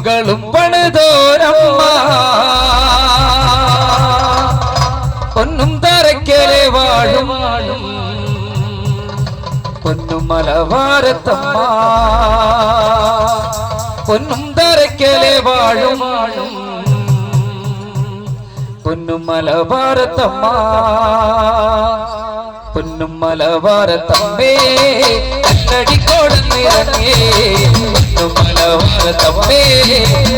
കുന്നുകളും പണിതോരമ്മ. പൊന്നും തരക്കലെ വാഴും. പൊന്നും മലവാരത്തമ്മ. പൊന്നും തരക്കലെ വാഴും. പൊന്നും മലവാരത്തമ്മ. പൊന്നും മലബാരത്തമ്മേ കല്ലടിക്കോടന്നിറങ്ങേ പൊന്നും മലബാരത്തമ്മേ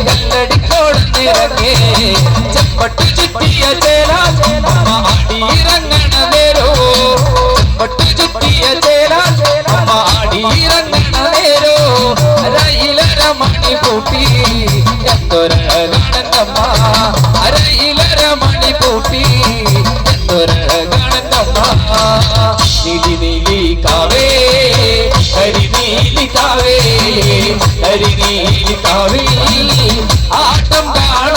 കല്ലടിക്കോടന്നിറങ്ങേ ചെമ്പട്ടി ചുറ്റിയ ചേല ആടിയിറങ്ങണ നേരോ ചെമ്പട്ടി ചുറ്റിയ ചേല ആടിയിറങ്ങണ നേരോ അരയിലര മണി കൂട്ടി എന്തൊരകണത്തമ്മ അരയിലര മണി കൂട്ടി എന്തൊരകണത്തമ്മ നീലി നീലി കാവേ ഹരി നീലി കാവേ ഹരി നീലി കാവേ ആട്ടം കാണാ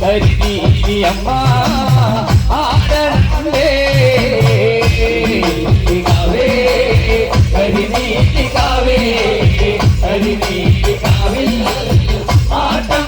కరిగి అమ్మా ఆడనండే కావే కరిగి కావే కరిగి కావే. ఆటం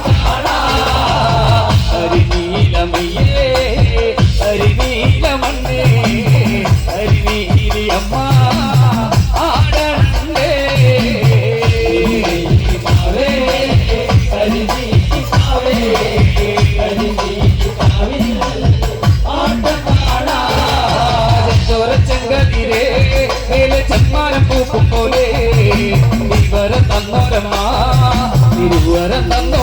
തിരുവരം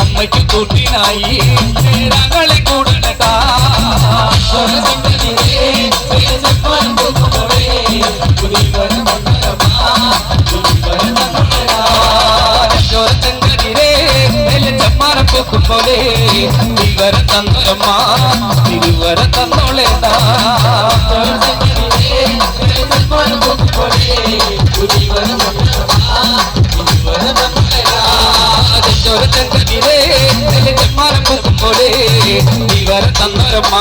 അമ്മയ്ക്ക് കൂട്ടിനായി നേരങ്ങളെ കൂടണട്ടാ പോലെ ഇവര തന്നമ്മ തിരുവര തന്നോളേതാ പോലെ ഇവര തന്നൊരമ്മ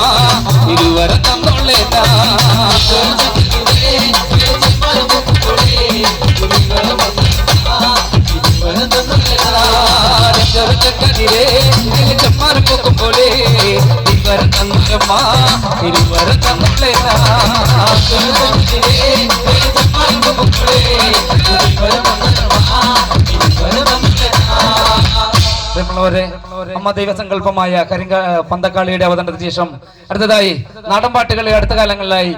തിരുവര തന്നോളേതാ ചെറുക്കതിരെ ചെമ്മാനം പൊക്കും പോലെ ഇവര തന്നമ്മ ഇരുവര തന്നോളേതാ ചെമ്മാനം പൊക്കും പോലെ ഇവര പ്രിയമുള്ളവരെ അമ്മ ദൈവസങ്കല്പമായ കരിങ്ക പന്തക്കാളിയുടെ അവതരണത്തിന് ശേഷം അടുത്തതായി നാടൻപാട്ടുകളെ അടുത്ത കാലങ്ങളിലായി